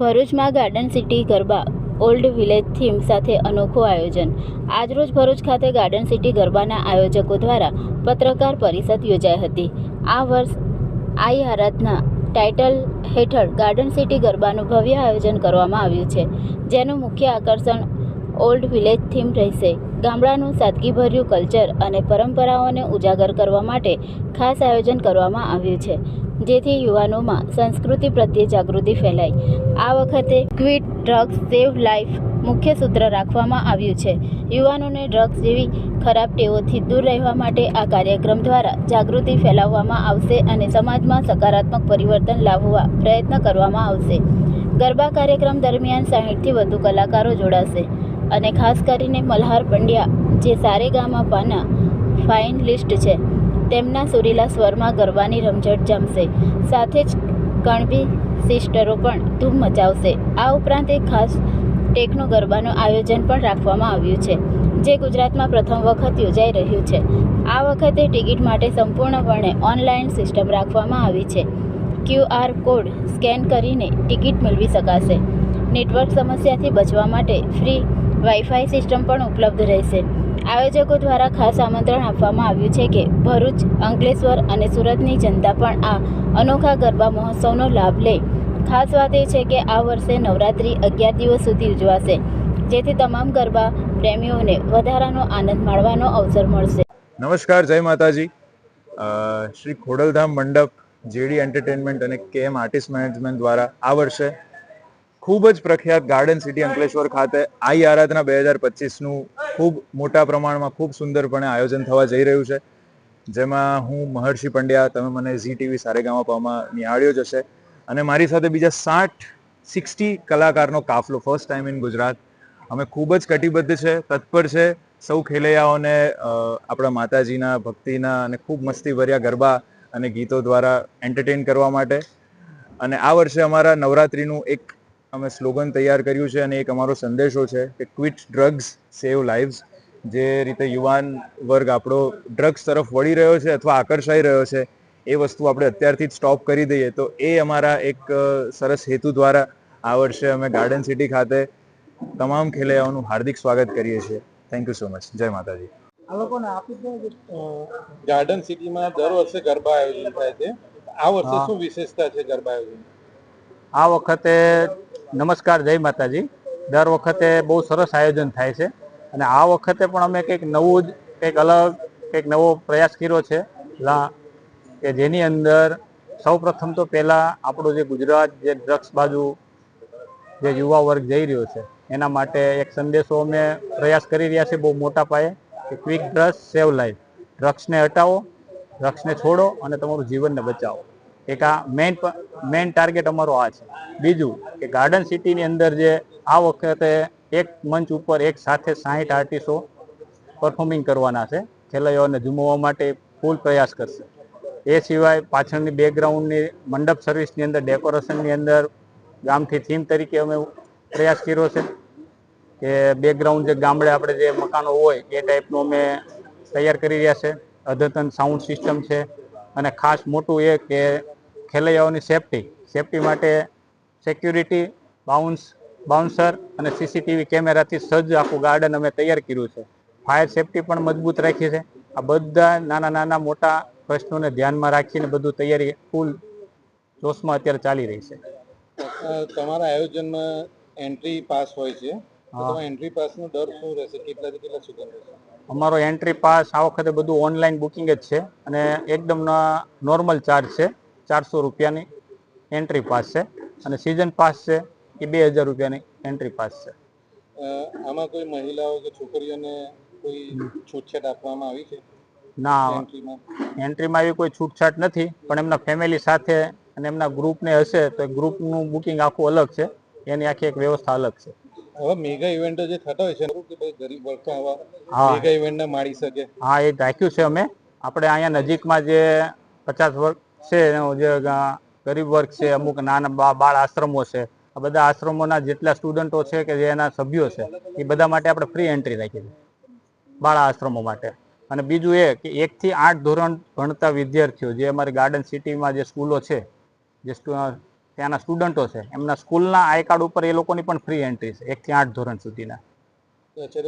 ભરૂચમાં garden city garba, old village theme સાથે અનોખું આયોજન. આજરોજ ભરૂચ ખાતે ગાર્ડન સિટી ગરબાના આયોજકો દ્વારા પત્રકાર પરિષદ યોજાઈ હતી. આ વર્ષ આઈ આરાધના ટાઇટલ હેઠળ ગાર્ડન સિટી ગરબાનું ભવ્ય આયોજન કરવામાં આવ્યું છે, જેનું મુખ્ય આકર્ષણ ઓલ્ડ વિલેજ થીમ રહેશે. ગામડાનું સાદગીભર્યું કલ્ચર અને પરંપરાઓને ઉજાગર કરવા માટે ખાસ આયોજન કરવામાં આવ્યું છે. જેથી યુવાનોમાં સંસ્કૃતિ પ્રત્યે જાગૃતિ ફેલાય. આ વખતે ક્વિટ ડ્રગ્સ સેવ લાઈફ મુખ્ય સૂત્ર રાખવામાં આવ્યું છે. યુવાનોને ડ્રગ્સ જેવી ખરાબ ટેવોથી દૂર રહેવા માટે આ કાર્યક્રમ દ્વારા જાગૃતિ ફેલાવવામાં આવશે અને સમાજમાં સકારાત્મક પરિવર્તન લાવવા પ્રયત્ન કરવામાં આવશે. ગરબા કાર્યક્રમ દરમિયાન સાહીઠથી વધુ કલાકારો જોડાશે અને ખાસ કરીને મલ્હાર પંડ્યા, જે સારેગામા પાના ફાઇન લિસ્ટ છે. તેમના સુરીલા સ્વરમાં ગરબાની રમઝટ જમશે. સાથે જ કણબી સિસ્ટરો પણ ધૂમ મચાવશે. આ ઉપરાંત એક ખાસ ટેકનો ગરબાનું આયોજન પણ રાખવામાં આવ્યું છે, જે ગુજરાતમાં પ્રથમ વખત યોજાઈ રહ્યું છે. આ વખતે ટિકિટ માટે સંપૂર્ણપણે ઓનલાઈન સિસ્ટમ રાખવામાં આવી છે. ક્યુઆર કોડ સ્કેન કરીને ટિકિટ મેળવી શકાશે. નેટવર્ક સમસ્યાથી બચવા માટે ફ્રી વાઈફાઈ સિસ્ટમ પણ ઉપલબ્ધ રહેશે. આયોજકો દ્વારા ખાસ આમંત્રણ આપવામાં આવ્યું છે કે ભરૂચ, અંકલેશ્વર અને સુરતની જનતા પણ આ અનોખા ગરબા મહોત્સવનો લાભ લે. ખાસ વાત એ છે કે આ વર્ષે નવરાત્રિ અગિયાર દિવસ સુધી ઉજવાશે, જેથી તમામ ગરબા પ્રેમીઓને વધારાનો આનંદ માણવાનો અવસર મળશે. નમસ્કાર, જય માતાજી. શ્રી ખોડલધામ મંડપ, જેડી એન્ટરટેનમેન્ટ અને કેએમ આર્ટિસ્ટ મેનેજમેન્ટ દ્વારા આ વર્ષે ખૂબ જ પ્રખ્યાત ગાર્ડન સિટી અંકલેશ્વર ખાતે આઈ આરાધના બે હજાર પચીસનું ખૂબ મોટા પ્રમાણમાં ખૂબ સુંદરપણે આયોજન થવા જઈ રહ્યું છે. જેમાં હું મહર્ષિ પંડ્યા, તમે મને ઝી ટીવી સારેગામા પામાં નિહાળ્યો જ હશે. અને મારી સાથે બીજા સાઠ, સિક્સટી કલાકારનો કાફલો ફર્સ્ટ ટાઈમ ઇન ગુજરાત. અમે ખૂબ જ કટિબદ્ધ છે, તત્પર છે. સૌ ખેલૈયાઓને આપણા માતાજીના, ભક્તિના અને ખૂબ મસ્તીભર્યા ગરબા અને ગીતો દ્વારા એન્ટરટેન કરવા માટે. અને આ વર્ષે અમારા નવરાત્રિનું એક અમે સ્લોગન તૈયાર કર્યું છે અને એક અમારો સંદેશો છે કે ક્વિટ ડ્રગ્સ સેવ લાઈવ્સ જે રીતે યુવાન વર્ગ આપણો ડ્રગ્સ તરફ વળી રહ્યો છે અથવા આકર્ષાઈ રહ્યો છે એ વસ્તુ આપણે અત્યારથી જ સ્ટોપ કરી દઈએ. તો એ અમારા એક સરસ હેતુ દ્વારા આ વર્ષે અમે ગાર્ડન સિટી ખાતે તમામ ખેલૈયાઓનું હાર્દિક સ્વાગત કરીએ છીએ. થેન્ક યુ સો મચ જય માતાજી. આ લોકોને આપી દો ગાર્ડન સિટીમાં દર વર્ષે ગરબા આયોજન થાય છે. આ વર્ષે શું વિશેષતા છે ગરબા આયોજન આ વખતે નમસ્કાર, જય માતાજી. દર વખતે બહુ સરસ આયોજન થાય છે અને આ વખતે પણ અમે કંઈક નવું જ, કંઈક અલગ, કંઈક નવો પ્રયાસ કર્યો છે. કે જેની અંદર સૌ પ્રથમ તો પહેલાં આપણું જે ગુજરાત જે ડ્રગ્સ બાજુ જે યુવા વર્ગ જઈ રહ્યો છે, એના માટે એક સંદેશો અમે પ્રયાસ કરી રહ્યા છીએ બહુ મોટા પાયે, કે ક્વિક ડ્રગ્સ સેવ લાઈફ. ડ્રગ્સને હટાવો, ડ્રગ્સને છોડો અને તમારું જીવનને બચાવો. એક આ મેઇન મેઇન ટાર્ગેટ અમારો આ છે. બીજું કે ગાર્ડન સિટીની અંદર જે આ વખતે એક મંચ ઉપર એક સાથે સાહીઠ આર્ટિસ્ટો પરફોર્મિંગ કરવાના છે. ખેલૈયાઓને ઝુમવવા માટે ફૂલ પ્રયાસ કરશે. એ સિવાય પાછળની બેકગ્રાઉન્ડની મંડપ સર્વિસની અંદર ડેકોરેશનની અંદર ગામથી થીમ તરીકે અમે પ્રયાસ કર્યો છે. કે બેકગ્રાઉન્ડ જે ગામડે આપણે જે મકાનો હોય એ ટાઈપનું અમે તૈયાર કરી રહ્યા છે. અદ્યતન સાઉન્ડ સિસ્ટમ છે. અને ખાસ મોટું એ કે ખેલૈયાઓની સેફટી સેફટી માટે સિક્યુરિટી બાઉન્સ બાઉન્સર અને સીસીટીવી કેમેરાથી સજ્જ આખું ગાર્ડન અમે તૈયાર કર્યું છે. ફાયર સેફટી પણ મજબૂત રાખી છે. આ બધા નાના નાના મોટા પ્રશ્નોને ધ્યાનમાં રાખીને બધું તૈયારી ફૂલ જોશમાં અત્યારે ચાલી રહી છે. તમારા આયોજનમાં એન્ટ્રી પાસ હોય છે. તો એન્ટ્રી પાસનો દર શું રહેશે? કેટલાથી કેટલા સુધી રહેશે? અમારો એન્ટ્રી પાસ આ વખતે બધું ઓનલાઈન બુકિંગ જ છે અને એકદમ નોર્મલ ચાર્જ છે. ચારસો રૂપિયાની એન્ટ્રી પાસ છે અને સિઝન પાસ છે એ બે હજાર રૂપિયાની એન્ટ્રી પાસ છે. આમાં કોઈ મહિલાઓ કે છોકરીઓને કોઈ છૂટછાટ આપવામાં આવી છે? ના એન્ટ્રીમાં એન્ટ્રીમાં એવી કોઈ છૂટછાટ નથી પણ એમના ફેમિલી સાથે અને એમના ગ્રુપને હશે તો ગ્રુપનું બુકિંગ આખું અલગ છે એની આખી એક વ્યવસ્થા અલગ છે. હવે મેગા ઇવેન્ટ જે થતા હોય છે કે ભાઈ ગરીબ વર્ગ આવા મેગા ઇવેન્ટ ઇવેન્ટને માણી શકે? હા એ રાખ્યું છે અમે. આપણે અહીંયા નજીકમાં જે પચાસ વર્ગ છે જે ગરીબ વર્ગ છે અમુક નાના બાળ આશ્રમો છે. આ બધા આશ્રમોના જેટલા સ્ટુડન્ટો છે કે જે એના સભ્યો છે એ બધા માટે આપણે ફ્રી એન્ટ્રી રાખી છે બાળ આશ્રમો માટે. અને બીજું એ કે એકથી આઠ ધોરણ ભણતા વિદ્યાર્થીઓ જે અમારી ગાર્ડન સિટીમાં જે સ્કૂલો છે જે ત્યાંના સ્ટુડન્ટો છે એમના સ્કૂલના આઈ કાર્ડ ઉપર એ લોકોની પણ ફ્રી એન્ટ્રી છે એકથી આઠ ધોરણ સુધીના.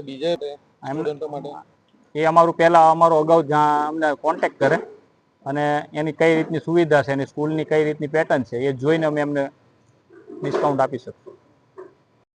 બીજા એ અમારું પહેલા અમારો અગાઉ જ્યાં અમને કોન્ટેક્ટ કરે. અને એની કઈ રીતની સુવિધા છે, એની સ્કૂલની કઈ રીતની પેટર્ન છે, એ જોઈને અમે એમને ડિસ્કાઉન્ટ આપી શકીએ.